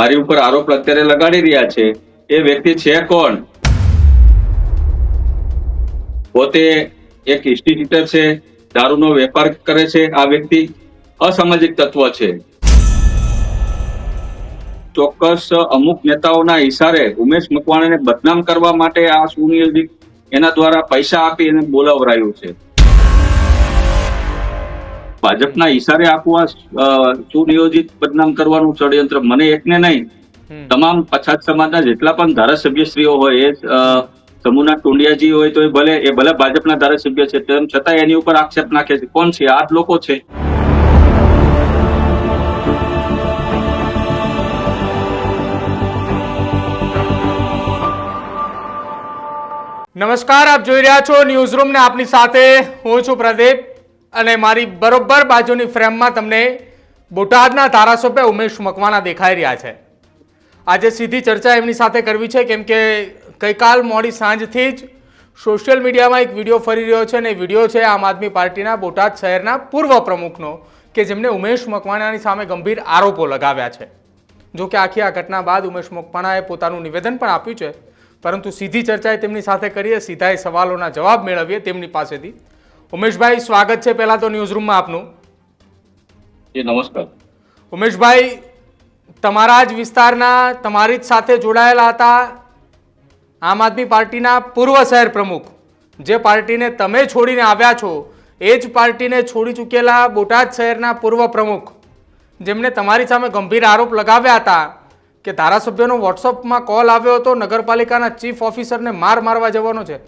મારી ઉપર આરોપ અત્યારે લગાડી રહ્યા છે. એ વ્યક્તિ છે કોણ? પોતે એક ઇન્સ્ટિટ્યુટર છે, દારૂનો વેપાર કરે છે. આ વ્યક્તિ અસામાજિક તત્વ છે. ચોક્કસ અમુક નેતાઓના ઈશારે ઉમેશ મકવાણાને બદનામ કરવા માટે આ સુનિયોજિત એના દ્વારા પૈસા આપી એને બોલાવરાયું છે. ભાજપના ઈશારે આપવા સુનિયોજિત બદનામ કરવાનું ષડયંત્ર મને એકને નહીં તમામ પછાત સમાજના જેટલા પણ ધારાસભ્યશ્રીઓ હોય એ સમૂહના ટુંડિયાજી હોય તો એ ભલે એ ભલે ભાજપના ધારાસભ્ય છે તેમ છતાં એની ઉપર આક્ષેપ નાખે છે. કોણ છે? આ લોકો છે. નમસ્કાર આપ જોઈ રહ્યા છો ન્યૂઝ રૂમ ને આપની સાથે હું છું પ્રદીપ. અને મારી બરોબર બાજુની ફ્રેમમાં તમને બોટાદના ધારાસભ્ય ઉમેશ મકવાના દેખાઈ રહ્યા છે. આજે સીધી ચર્ચા એમની સાથે કરવી છે, કેમ કે ગઈકાલ મોડી સાંજથી જ સોશિયલ મીડિયામાં એક વીડિયો ફરી રહ્યો છે અને વીડિયો છે આમ આદમી પાર્ટીના બોટાદ શહેરના પૂર્વ પ્રમુખનો, કે જેમને ઉમેશ મકવાણાની સામે ગંભીર આરોપો લગાવ્યા છે. જો કે આખી આ ઘટના બાદ ઉમેશ મકવાણાએ પોતાનું નિવેદન પણ આપ્યું છે, પરંતુ સીધી ચર્ચાએ તેમની સાથે કરીએ સીધાએ સવાલોના જવાબ મેળવીએ તેમની પાસેથી. ઉમેશભાઈ સ્વાગત છે પહેલાં તો ન્યૂઝ રૂમમાં આપનું. નમસ્કાર. ઉમેશભાઈ તમારા જ વિસ્તારના તમારી જ સાથે જોડાયેલા હતા આમ આદમી પાર્ટીના પૂર્વ શહેર પ્રમુખ. જે પાર્ટીને તમે છોડીને આવ્યા છો એ જ પાર્ટીને છોડી ચૂકેલા બોટાદ શહેરના પૂર્વ પ્રમુખ. જેમને તમારી સામે ગંભીર આરોપ લગાવ્યા હતા કે ધારાસભ્યનો વોટ્સઅપમાં કોલ આવ્યો હતો નગરપાલિકાના ચીફ ઓફિસરને માર મારવા જવાનો છે.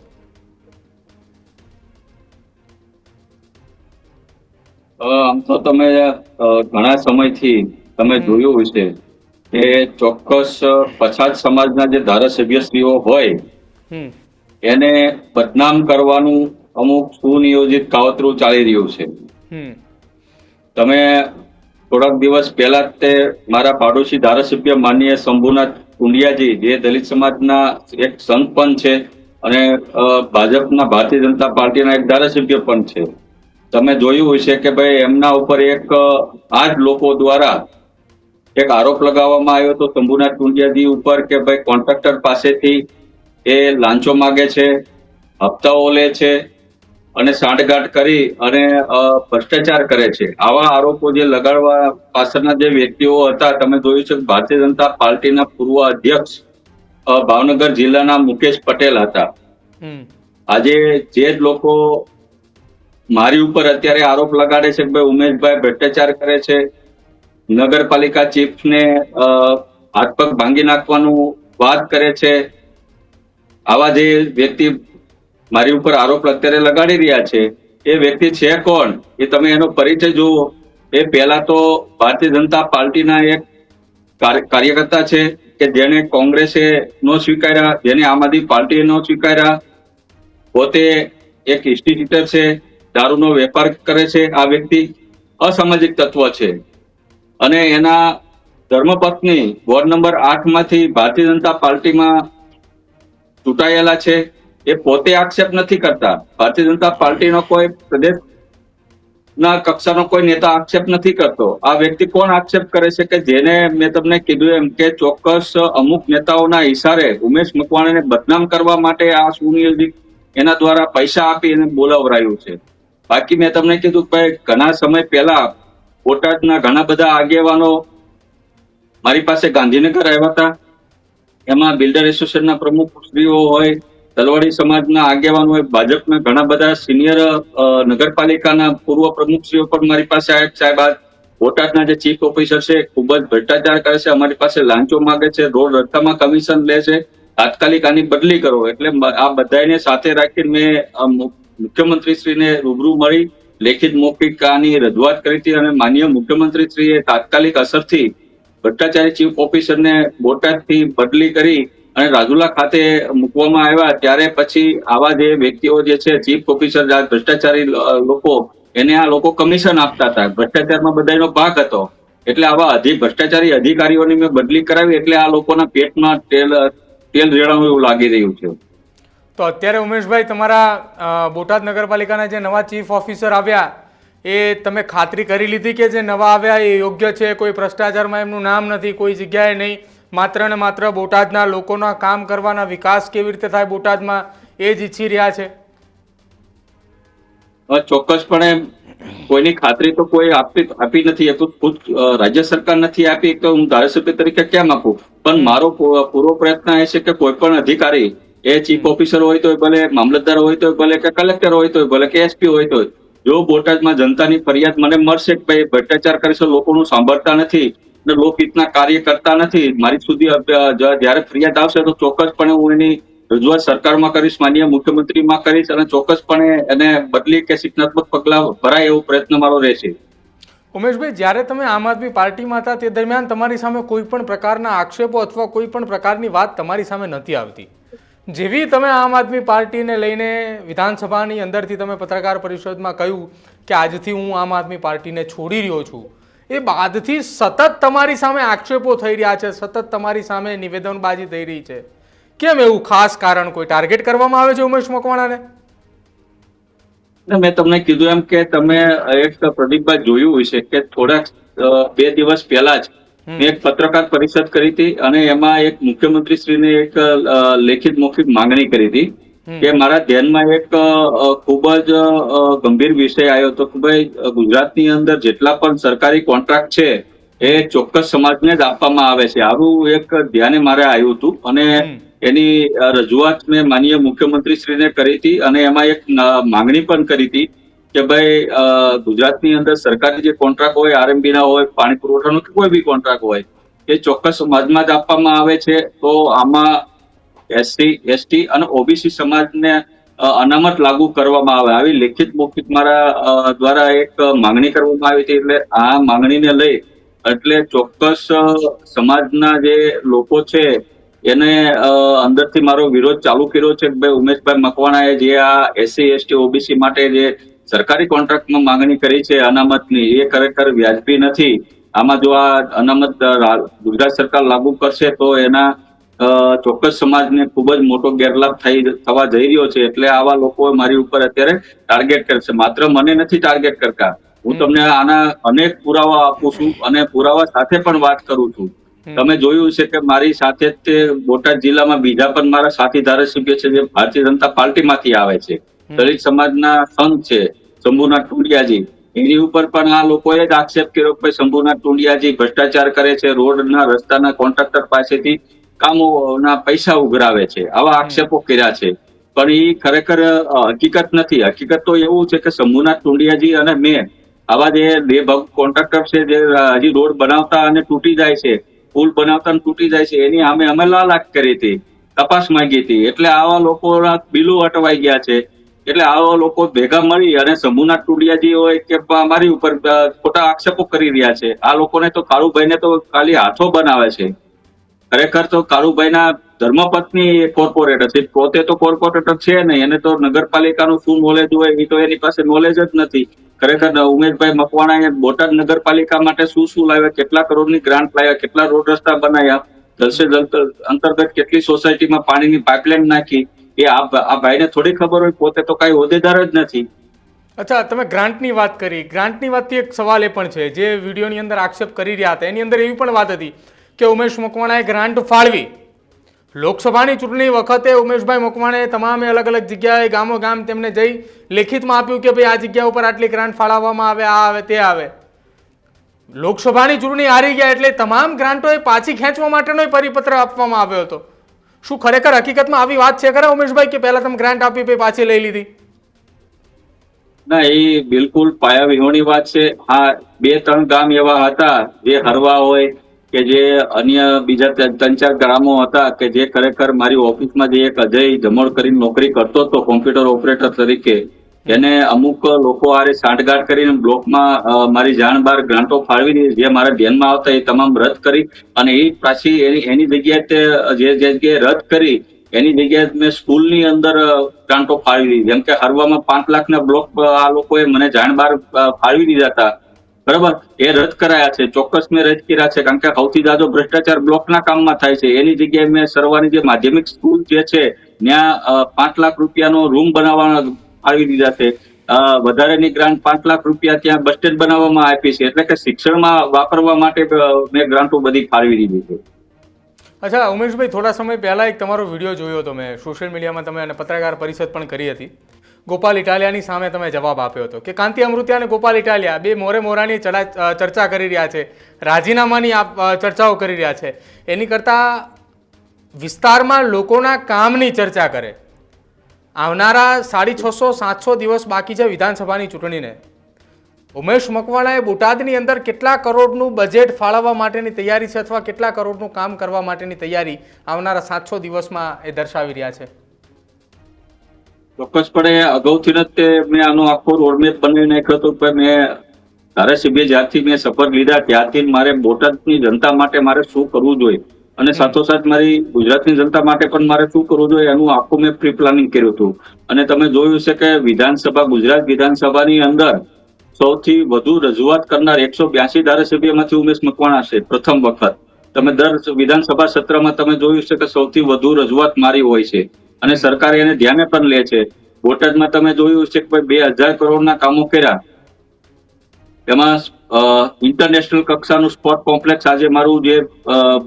આમ તો તમે ઘણા સમયથી તમે જોયું હશે કે ચોક્કસ પછાત સમાજના જે ધારાસભ્યશ્રીઓ હોય એને બદનામ કરવાનું અમુક સુનિયોજિત કાવતરું ચાલી રહ્યું છે. તમે થોડાક દિવસ પહેલા તે મારા પાડોશી ધારાસભ્ય માનનીય શંભુનાથ કુંડિયાજી જે દલિત સમાજના એક સંત પણ છે અને ભાજપના ભારતીય જનતા પાર્ટીના એક ધારાસભ્ય પણ છે. તમે જોયું હશે કે ભાઈ એમના ઉપર એક આઠ આ જ લોકો દ્વારા એક આરોપ લગાવવામાં આવ્યો હતો શંભુનાથ ટુંડિયાજી ઉપર કે ભાઈ કોન્ટ્રાક્ટર પાસેથી એ લાંચો માગે છે હપ્તાઓ લે છે અને સાંઠગાંઠ કરી અને ભ્રષ્ટાચાર કરે છે. આવા આરોપો જે લગાડવા પાછળના જે વ્યક્તિઓ હતા તમે જોયું છે ભારતીય જનતા પાર્ટીના પૂર્વ અધ્યક્ષ ભાવનગર જિલ્લાના મુકેશ પટેલ હતા. આજે જ લોકો મારી ઉપર અત્યારે આરોપ લગાડે છે કે ભાઈ ઉમેશભાઈ ભ્રષ્ટાચાર કરે છે. નગરપાલિકા ચીફને હાથ પગ ભાંગી નાખવાનું વાત કરે છે. આવા જે વ્યક્તિ મારી ઉપર આરોપ અત્યારે લગાડી રહ્યા છે, એ વ્યક્તિ છે કોણ? એ તમે એનો પરિચય જુઓ. એ પહેલા તો ભારતીય જનતા પાર્ટીના એક કાર્ય- કાર્યકર્તા છે કે જેને કોંગ્રેસે નો સ્વીકાર્યા જેને આમ આદમી પાર્ટીએ નો સ્વીકાર્યા. પોતે એક ઇન્સ્ટિટ્યુટર છે. દારૂનો વેપાર કરે છે, આ વ્યક્તિ અસામાજિક તત્વ છે. અને એના ધર્મપત્ની વોર્ડ નંબર આઠમાંથી ભારતીય જનતા પાર્ટીમાં ચૂંટાયેલા છે. એ પોતે આક્ષેપ નથી કરતા. ભારતીય જનતા પાર્ટીનો કોઈ પ્રદેશ ના કક્ષાનો કોઈ નેતા આક્ષેપ નથી કરતો. આ વ્યક્તિ કોણ આક્ષેપ કરે છે કે જેને મેં તમને કીધું એમ કે ચોક્કસ અમુક નેતાઓના ઇશારે ઉમેશ મકવાણાને બદનામ કરવા માટે આ સુનિયોજિત એના દ્વારા પૈસા આપી એને બોલાવરાયું છે. બાકી મેં તમને કીધું કે ઘણા સમય પહેલા બોટાદના ઘણા બધા આગેવાનો મારી પાસે ગાંધીનગર આવ્યા હતા. એમાં બિલ્ડર એસોસિએશનના પ્રમુખ શ્રીઓ હોય, તલવાડી સમાજના આગેવાન હોય, ભાજપના ઘણા બધા સિનિયર નગરપાલિકાના પૂર્વ પ્રમુખશ્રીઓ પણ મારી પાસે આવ્યા સાહેબ, આ બોટાદના જે ચીફ ઓફિસર છે, ખૂબ જ ભ્રષ્ટાચાર કરે છે, અમારી પાસે લાંચો માંગે છે, રોડ રસ્તામાં કમિશન લે છે, તાત્કાલિક આની બદલી કરો. એટલે આ બધાને સાથે રાખીને મુ- મુખ્યમંત્રીશ્રીને રૂબરૂ મળી લેખિત મૌખિક આની રજૂઆત કરી હતી અને માન્ય મુખ્યમંત્રીશ્રીએ તાત્કાલિક અસરથી ભ્રષ્ટાચારી ચીફ ઓફિસરને બોટાદથી બદલી કરી અને રાજુલા ખાતે મૂકવામાં આવ્યા. ત્યારે પછી આવા જે વ્યક્તિઓ જે છે, ચીફ ઓફિસર ભ્રષ્ટાચારી લોકો, એને આ લોકો કમિશન આપતા હતા. ભ્રષ્ટાચારમાં બધાનો ભાગ હતો. એટલે આવા અધિક ભ્રષ્ટાચારી અધિકારીઓની મેં બદલી કરાવી એટલે આ લોકોના પેટમાં તેલ તેલ રેડાવું એવું લાગી રહ્યું છે. તો અત્યારે ઉમેશભાઈ તમારા બોટાદ નગરપાલિકાના જે નવા ચીફ ઓફિસર આવ્યા, એ તમે ખાતરી કરી લીધી કે જે નવા આવ્યા એ યોગ્ય છે? કોઈ ભ્રષ્ટાચારમાં એમનું નામ નથી, કોઈ જગ્યાએ નહીં. માત્ર ને માત્ર બોટાદના લોકોના કામ કરવાના વિકાસ કેવી રીતે થાય બોટાદમાં, એ જ ઈચ્છી રહ્યા છે? ચોક્કસપણે કોઈની ખાતરી તો કોઈ આપી આપી નથી, એ તો ખુદ રાજ્ય સરકાર નથી આપી, તો હું ધારાસભ્ય તરીકે કેમ આપું? પણ મારો પૂરો પ્રયત્ન એ છે કે કોઈ પણ અધિકારી એ ચીફ ઓફિસર હોય તો ભલે મામલતદાર હોય તો ભલે કે કલેક્ટર હોય તો ભલે કે એસપી હોય તો જો બોટાદમાં જનતાની ફરિયાદ મને મળશે કે ભાઈ ભ્રષ્ટાચાર કરે છે લોકોનું સાંભળતા નથી અને લોકહિતના કાર્ય કરતા નથી મારી સુધી જયારે જ્યારે ફરિયાદ આવશે તો ચોક્કસપણે હું એની રજૂઆત સરકારમાં કરીશ માનીય મુખ્યમંત્રીમાં કરીશ અને ચોક્કસપણે એને બદલી કે શિક્ષણાત્મક પગલાં ભરાય એવો પ્રયત્ન મારો રહેશે. ઉમેશભાઈ જ્યારે તમે આમ આદમી પાર્ટીમાં હતા તે દરમિયાન તમારી સામે કોઈ પણ પ્રકારના આક્ષેપો અથવા કોઈ પણ પ્રકારની વાત તમારી સામે નથી આવતી. જેવી તમે આમ આદમી પાર્ટીને લઈને વિધાનસભાની અંદરથી તમે પત્રકાર પરિષદમાં કહ્યું કે આજથી હું આમ આદમી પાર્ટીને છોડી રહ્યો છું, એ બાદથી સતત તમારી સામે આક્ષેપો થઈ રહ્યા છે, સતત તમારી સામે નિવેદનબાજી થઈ રહી છે. કેમ એવું ખાસ કારણ કોઈ ટાર્ગેટ કરવામાં આવે છે ઉમેશ મકવાણાને? મેં તમને કીધું એમ કે તમે પ્રદીપભાઈ જોયું હશે કે થોડાક બે દિવસ પહેલા જ મેં એક પત્રકાર પરિષદ કરી હતી અને એમાં એક મુખ્યમંત્રી શ્રીને એક લેખિત મૌખિક માંગણી કરી હતી કે મારા ધ્યાનમાં એક ખૂબ જ ગંભીર વિષય આવ્યો હતો કે ભાઈ ગુજરાતની અંદર જેટલા પણ સરકારી કોન્ટ્રાક્ટ છે એ ચોક્કસ સમાજને જ આપવામાં આવે છે. આવું એક ધ્યાને મારે આવ્યું હતું અને એની રજૂઆત મેં માનીય મુખ્યમંત્રી શ્રીને કરી હતી અને એમાં એક માંગણી પણ કરી હતી કે ભાઈ ગુજરાતની અંદર સરકારી જે કોન્ટ્રાક્ટ હોય આરએમબી ના હોય, પાણી પુરવઠાનો, કોઈ બી કોન્ટ્રાક્ટ હોય, એ ચોક્કસ સમાજમાં જ આપવામાં આવે છે. તો આમાં એસટી એસટી અને ઓબીસી સમાજને અનામત લાગુ કરવામાં આવે. આવી લેખિત મૌખિક મારા દ્વારા એક માંગણી કરવામાં આવી હતી. એટલે આ માંગણીને લઈ, એટલે ચોક્કસ સમાજના જે લોકો છે, એને અંદરથી મારો વિરોધ ચાલુ કર્યો છે. ભાઈ, ઉમેશભાઈ મકવાણાએ જે આ એસસી એસટી ઓબીસી માટે જે સરકારી કોન્ટ્રાક્ટમાં માંગણી કરી છે અનામતની. એ ખરેખર વ્યાજબી નથી. આમાં જો આ અનામત ગુજરાત સરકાર લાગુ કરશે તો એના ચોક્કસ સમાજને ખૂબ જ મોટો ગેરલાભ થઈ થવા જઈ રહ્યો છે. એટલે આવા લોકો મારી ઉપર અત્યારે ટાર્ગેટ કરશે માત્ર મને નથી ટાર્ગેટ કરતા. હું તમને આના અનેક પુરાવા આપું છું અને પુરાવા સાથે પણ વાત કરું છું. તમે જોયું છે કે મારી સાથે જ તે બોટાદ જિલ્લામાં બીજા પણ મારા સાથી ધારાસભ્ય છે જે ભારતીય જનતા પાર્ટીમાંથી આવે છે. દલિત સમાજના સંઘ છે. શંભુનાથ ટુંડિયાજી. એની ઉપર પણ આ લોકોએ જ આક્ષેપ કર્યો કે શંભુનાથ ટુંડિયાજી ભ્રષ્ટાચાર કરે છે, રોડના રસ્તાના કોન્ટ્રાક્ટર પાસેથી કામોના પૈસા ઉઘરાવે છે. આવા આક્ષેપો કર્યા છે. પણ એ ખરેખર હકીકત નથી. હકીકત તો એવું છે કે શંભુનાથ ટુંડિયાજી અને મેં આવા જે બે કોન્ટ્રાક્ટર છે જે હજી રોડ બનાવતા અને તૂટી જાય છે, પુલ બનાવતા તૂટી જાય છે, એની અમે અમે લાલાક કરી હતી, તપાસ માંગી હતી. એટલે આવા લોકોના બિલો અટવાઈ ગયા છે. એટલે આવા લોકો ભેગા મળી અને શંભુનાથ ટુડિયાજી હોય કે અમારી મારી ઉપર ખોટા આક્ષેપો કરી રહ્યા છે. આ લોકોને તો કાળુભાઈને તો ખાલી હાથો બનાવે છે. ખરેખર તો કાળુભાઈના ધર્મપત્ની કોર્પોરેટર છે. પોતે તો કોર્પોરેટર છે નહીં. એને તો નગરપાલિકાનું શું નોલેજ હોય એ તો એની પાસે નોલેજ જ નથી. ખરેખર ઉમેશભાઈ મકવાણાએ બોટાદ નગરપાલિકા માટે શું શું લાવ્યા, કેટલા કરોડની ગ્રાન્ટ લાવ્યા, કેટલા રોડ રસ્તા બનાવ્યા જલ અંતર્ગત કેટલી સોસાયટીમાં પાણીની પાઇપલાઇન નાખી એ આ ભાઈને થોડી ખબર હોય, પોતે તો કઈ હોદ્દેદાર જ નથી. અચ્છા, તમે ગ્રાન્ટની વાત કરી. ગ્રાન્ટની વાતથી એક સવાલ એ પણ છે. જે વિડીયોની અંદર આક્ષેપ કરી રહ્યા હતા, એની અંદર એવી પણ વાત હતી કે ઉમેશ મકવાણાએ ગ્રાન્ટ ફાળવી. લોકસભાની ચૂંટણી વખતે ઉમેશભાઈ મકવાણાએ તમામે અલગ અલગ જગ્યાએ ગામો ગામ તેમને જઈ લેખિતમાં આપ્યું કે ભાઈ આ જગ્યા ઉપર આટલી ગ્રાન્ટ ફાળવવામાં આવે, આ આવે, તે આવે. લોકસભાની ચૂંટણી હારી ગયા એટલે તમામ ગ્રાન્ટો એ પાછી ખેંચવા માટેનો પરિપત્ર આપવામાં આવ્યો હતો. શું ખરેખર હકીકતમાં આવી વાત છે ખરા ઉમેશભાઈ, કે પહેલા તમે ગ્રાન્ટ આપી પછી પાછી લઈ લીધી? ના, એ બિલકુલ પાયા વિહોણી વાત છે. હા, બે, ત્રણ ગામ એવા હતા જે હરવા હોય, કે જે અન્ય બીજા ત્રણ, ચાર ગામો હતા, કે જે ખરેખર મારી ઓફિસમાં જે એક અજય જમણ કરીને નોકરી કરતો હતો, કોમ્પ્યુટર ઓપરેટર તરીકે. એને અમુક લોકો આરે સાંઠગાંઠ કરીને બ્લોકમાં મારી જાણ બાર ગ્રાન્ટો ફાળવી જે મારા ધ્યાનમાં આવતા, એ તમામ રદ કરી અને એ પાછી એની જગ્યાએ તે, જે જગ્યાએ રદ કરી, એની જગ્યાએ મેં સ્કૂલની અંદર ગ્રાન્ટો ફાળવી દીધી. જેમ કે હરવામાં પાંચ લાખના બ્લોક આ લોકોએ મને જાણ બહાર ફાળવી દીધા હતા. બરાબર? એ રદ કરાયા છે. ચોક્કસ મેં રદ કર્યા છે, કારણ કે સૌથી જાજો ભ્રષ્ટાચાર બ્લોકના કામમાં થાય છે. એની જગ્યાએ મેં સરવાની જે માધ્યમિક સ્કૂલ જે છે, ત્યાં પાંચ લાખ રૂપિયાનો રૂમ બનાવવા ફાળવી દીધા છે. વધારાની ગ્રાન્ટ પાંચ લાખ રૂપિયા ત્યાં બસ સ્ટેન્ડ બનાવવામાં આપી છે. એટલે કે શિક્ષણમાં વાપરવા માટે મેં ગ્રાન્ટો બધી ફાળવી દીધી છે. અચ્છા, ઉમેશભાઈ, થોડા સમય પહેલાં એક તમારો વીડિયો જોયો હતો મેં સોશિયલ મીડિયામાં તમે અને પત્રકાર પરિષદ પણ કરી હતી. ગોપાલ ઇટાલિયાની સામે તમે જવાબ આપ્યો હતો કે કાંતિ અમૃતિયા અને ગોપાલ ઇટાલિયા બે મોરે મોરાની ચર્ચા કરી રહ્યા છે. રાજીનામાની ચર્ચાઓ કરી રહ્યા છે. એની કરતાં વિસ્તારમાં લોકોના કામની ચર્ચા કરે. આવનારા સાડી છસો, સાતસો દિવસ બાકી છે વિધાનસભાની ચૂંટણીને. ઉમેશ મકવાણાએ બોટાદની અંદર કેટલા કરોડનું બજેટ ફાળવવા માટેની તૈયારી છે અથવા કેટલા કરોડનું કામ કરવા માટેની તૈયારી આવનારા સાતસો દિવસમાં એ દર્શાવી રહ્યા છે? ચોક્કસપણે અગાઉથી જ તે મેં આનો આખો રોડમેપ બનાવી નાખ્યો હતો કે મેં ધારાસભ્ય જ્યારથી મેં શપથ લીધા ત્યારથી મારે બોટાદની જનતા માટે મારે શું કરવું જોઈએ? અને સાથોસાથ મારી ગુજરાતની જનતા માટે પણ મારે શું કરવું જોઈએ એનું આખું મેં પ્રી પ્લાનિંગ કર્યું હતું. અને તમે જોયું છે કે વિધાનસભા, ગુજરાત વિધાનસભાની અંદર સૌથી વધુ રજૂઆત કરનાર એકસો બ્યાસી ધારાસભ્યમાંથી ઉમેશ મકવાણા છે, પ્રથમ વખત. તમે દર વિધાનસભા સત્રમાં તમે જોયું છે કે સૌથી વધુ રજૂઆત મારી હોય છે. અને સરકાર એને ધ્યાને પણ લે છે. બોટાદમાં તમે જોયું છે કે ભાઈ બે હજાર કરોડના કામો કર્યા. એમાં ઇન્ટરનેશનલ કક્ષાનું સ્પોર્ટ કોમ્પ્લેક્સ આજે મારું જે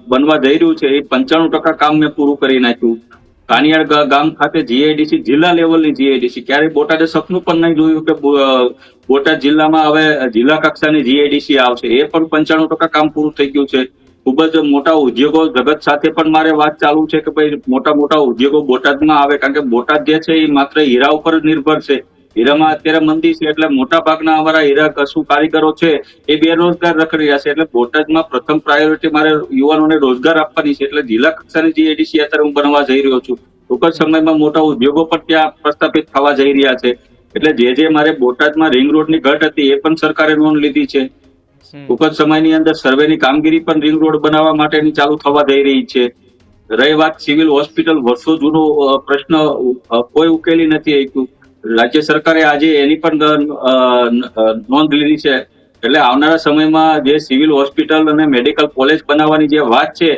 બનવા જઈ રહ્યું છે એ પંચાણું ટકા કામ મેં પૂરું કરી નાખ્યું. કાનિયાડ ગામ ખાતે જીઆઈડીસી જિલ્લા લેવલની જીઆઈડીસી ક્યારેય બોટાદે સપનું પણ નહીં જોયું કે બોટાદ જિલ્લામાં હવે જિલ્લા કક્ષાની જીઆઈડીસી આવશે. એ પણ પંચાણું ટકા કામ પૂરું થઈ ગયું છે. ખૂબ જ મોટા ઉદ્યોગો જગત સાથે પણ મારે વાત ચાલુ છે કે ભાઈ મોટા મોટા ઉદ્યોગો બોટાદમાં આવે. કારણ કે બોટાદ જે છે એ માત્ર હીરા ઉપર નિર્ભર છે. હીરામાં અત્યારે મંદી છે એટલે મોટા ભાગના અમારા હીરા કશું કારીગરો છે એ બેરોજગાર રખડી રહ્યા છે. એટલે બોટાદમાં પ્રથમ પ્રાયોરિટી મારે યુવાનોને રોજગાર આપવાની છે. એટલે જિલ્લા કક્ષાની જે એડીસી અત્યારે હું બનવા જઈ રહ્યો છું. ટૂંક જ સમયમાં મોટા ઉદ્યોગો પણ ત્યાં પ્રસ્થાપિત થવા જઈ રહ્યા છે. એટલે જે જે મારે બોટાદમાં રિંગ રોડની ઘટ હતી એ પણ સરકારે નોંધ લીધી છે. ટૂંક જ સમયની અંદર સર્વેની કામગીરી પણ રિંગ રોડ બનાવવા માટેની ચાલુ થવા જઈ રહી છે. રહી વાત સિવિલ હોસ્પિટલ વર્ષો જૂનો પ્રશ્ન કોઈ ઉકેલી નથી શક્યું રાજ્ય સરકારે આજે એની પણ નોંધ લીધી છે. એટલે આવનારા સમયમાં જે સિવિલ હોસ્પિટલ અને મેડિકલ કોલેજ બનાવવાની જે વાત છે,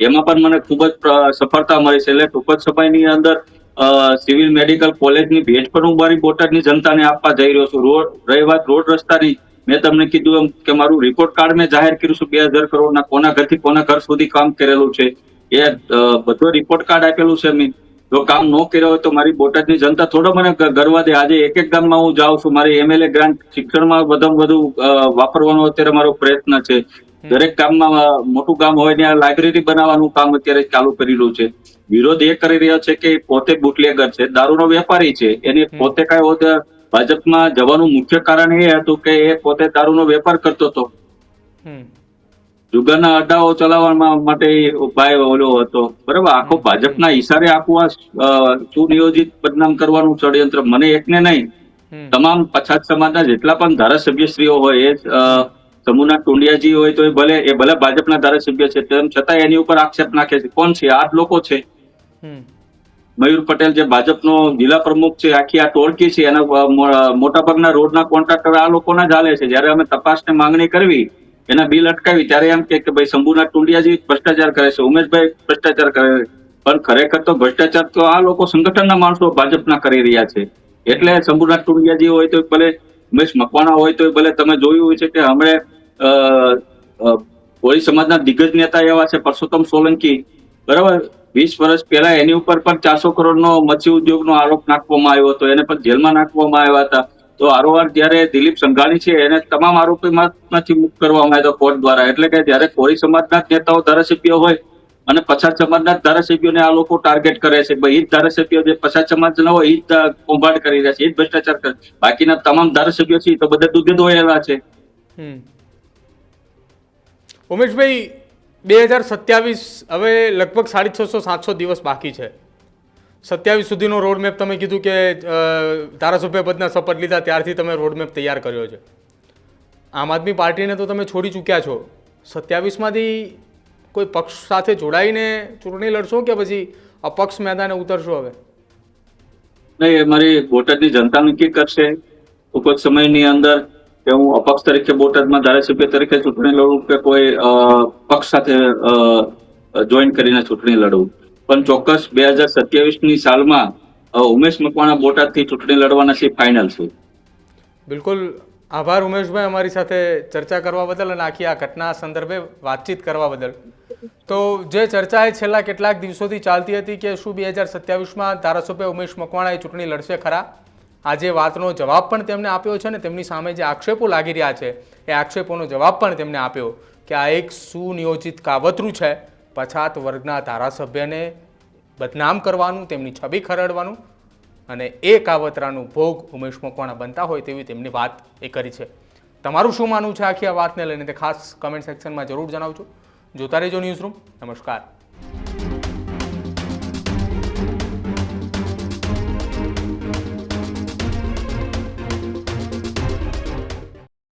એમાં પણ મને ખૂબ જ સફળતા મળી છે. એટલે ટૂંક જ સમયની અંદર સિવિલ મેડિકલ કોલેજની ભેટ પણ હું મારી બોટાદની જનતાને આપવા જઈ રહ્યો છું. રોડ રહી વાત રોડ રસ્તાની, મેં તમને કીધું એમ કે મારું રિપોર્ટ કાર્ડ મેં જાહેર કર્યું છે બે હજાર કરોડના, કોના ઘરથી કોના ઘર સુધી કામ કરેલું છે. એ બધો રિપોર્ટ કાર્ડ આપેલું છે મેં. જો કામ ન કર્યો હોય તો મારી બોટાદની જનતા થોડો મને ગરવા દે. આજે એક એક ગામમાં હું જાઉં છું. મારી એમએલએ ગ્રાન્ટ શિક્ષણમાં વધુ વધુ વાપરવાનો અત્યારે મારો પ્રયત્ન છે. દરેક ગામમાં મોટું ગામ હોય ત્યાં લાઇબ્રેરી બનાવવાનું કામ અત્યારે ચાલુ કરી રહ્યું છે. વિરોધ એ કરી રહ્યો છે કે પોતે બુટલેગર છે. દારૂનો વેપારી છે. એની પોતે કઈ ભાજપમાં જવાનું મુખ્ય કારણ એ હતું કે એ પોતે દારૂનો વેપાર કરતો હતો. જુગારના અડ્ડાઓ ચલાવવા માટે ભાઈ ઓલો હતો. બરાબર? આખો ભાજપના ઈશારે આખું આ સુનિયોજિત બદનામ કરવાનું ષડયંત્ર. મને એકને નહીં. તમામ પછાત સમાજના જેટલા પણ ધારાસભ્યશ્રીઓ હોય એ સમૂહના ટુંડિયાજી હોય તો એ ભલે એ ભલે ભાજપના ધારાસભ્ય છે તેમ છતાં એની ઉપર આક્ષેપ નાખે છે. કોણ છે? આ લોકો છે. મયુર પટેલ જે ભાજપનો જિલ્લા પ્રમુખ છે આખી આ ટોળકી છે એના મોટાભાગના રોડના કોન્ટ્રાક્ટર આ લોકોના જ હાલે છે. જ્યારે અમે તપાસને માંગણી કરવી એના બિલ અટકાવી ત્યારે એમ કે ભાઈ શંભુનાથ ટુંડિયાજી ભ્રષ્ટાચાર કરે છે, ઉમેશભાઈ ભ્રષ્ટાચાર કરે છે. પણ ખરેખર તો ભ્રષ્ટાચાર તો આ લોકો સંગઠનના માણસો ભાજપના કરી રહ્યા છે. એટલે શંભુનાથ ટુંડિયાજી હોય તો ભલે ઉમેશ મકવાણા હોય તો ભલે તમે જોયું હોય છે કે હમણે કોળી સમાજના દિગ્ગજ નેતા એવા છે, પરસોત્તમ સોલંકી. બરાબર? વીસ વર્ષ પહેલા એની ઉપર પણ ચારસો કરોડનો મત્સ્ય ઉદ્યોગનો આરોપ નાખવામાં આવ્યો હતો. એને પણ જેલમાં નાખવામાં આવ્યા હતા. તો આરોવાર જ્યારે દિલીપ સંઘાણી છે, એને તમામ આરોપીમાંથી મુક્ત કરવામાં આવ્યો કોર્ટ દ્વારા. એટલે કે જ્યારે કોળી સમાજના નેતાઓ ધારાસભ્ય હોય અને પછાત સમાજના ધારાસભ્યોને આ લોકો ટાર્ગેટ કરે છે, ભાઈ એ જ ધારાસભ્યો જે પછાત સમાજ ન હોય એ જ કૌભાંડ કરી રહ્યા છે એ જ ભ્રષ્ટાચાર કરે બાકીના તમામ ધારાસભ્યો છે તો બધા દુધે ધોયેલા છે. ઉમેશભાઈ, બે હજાર સત્યાવીસ હવે લગભગ સાડી છસો, સાતસો દિવસ બાકી છે. સત્યાવીસ સુધીનો રોડમેપ તમે કીધું કે ધારાસભ્ય પદના શપથ લીધા, ત્યારથી તમે રોડમેપ તૈયાર કર્યો છે. આમ આદમી પાર્ટીને તો તમે છોડી ચૂક્યા છો. સત્યાવીસમાંથી કોઈ પક્ષ સાથે જોડાઈને ચૂંટણી લડશો કે પછી અપક્ષ મેદાને ઉતરશો હવે? નહીં, એ મારી બોટાદની જનતા નક્કી કરશે. ટૂંક સમયની અંદર કે હું અપક્ષ તરીકે બોટાદમાં ધારાસભ્ય તરીકે ચૂંટણી લડું કે કોઈ પક્ષ સાથે જોઈન કરીને ચૂંટણી લડું. પણ ચોક્કસ બે હજાર સત્યાવીસની સાલમાં ઉમેશ મકવાણા બોટાદથી ચૂંટણી લડવાના છે ફાઇનલ છે. બિલકુલ. આભાર ઉમેશભાઈ અમારી સાથે ચર્ચા કરવા બદલ અને આખી આ ઘટના સંદર્ભે વાતચીત કરવા બદલ. તો જે ચર્ચા એ છેલ્લા કેટલાક દિવસોથી ચાલતી હતી કે શું બે હજાર સત્યાવીસમાં ધારાસભ્ય ઉમેશ મકવાણા એ ચૂંટણી લડશે ખરા? આજે વાતનો જવાબ પણ તેમને આપ્યો છે ને તેમની સામે જે આક્ષેપો લાગી રહ્યા છે, એ આક્ષેપોનો જવાબ પણ તેમને આપ્યો કે આ એક સુનિયોજિત કાવતરું છે. પછાત વર્ગના ધારાસભ્યને બદનામ કરવાનું, તેમની છબી ખરડવાનું અને એ કાવતરાનું ભોગ ઉમેશ મકવાણા બનતા હોય તેવી તેમની વાત એ કરી છે. તમારું શું માનવું છે આખી આ વાતને લઈને તે ખાસ કમેન્ટ સેક્શનમાં જરૂર જણાવજો. જોતા રહેજો ન્યૂઝ રૂમ નમસ્કાર.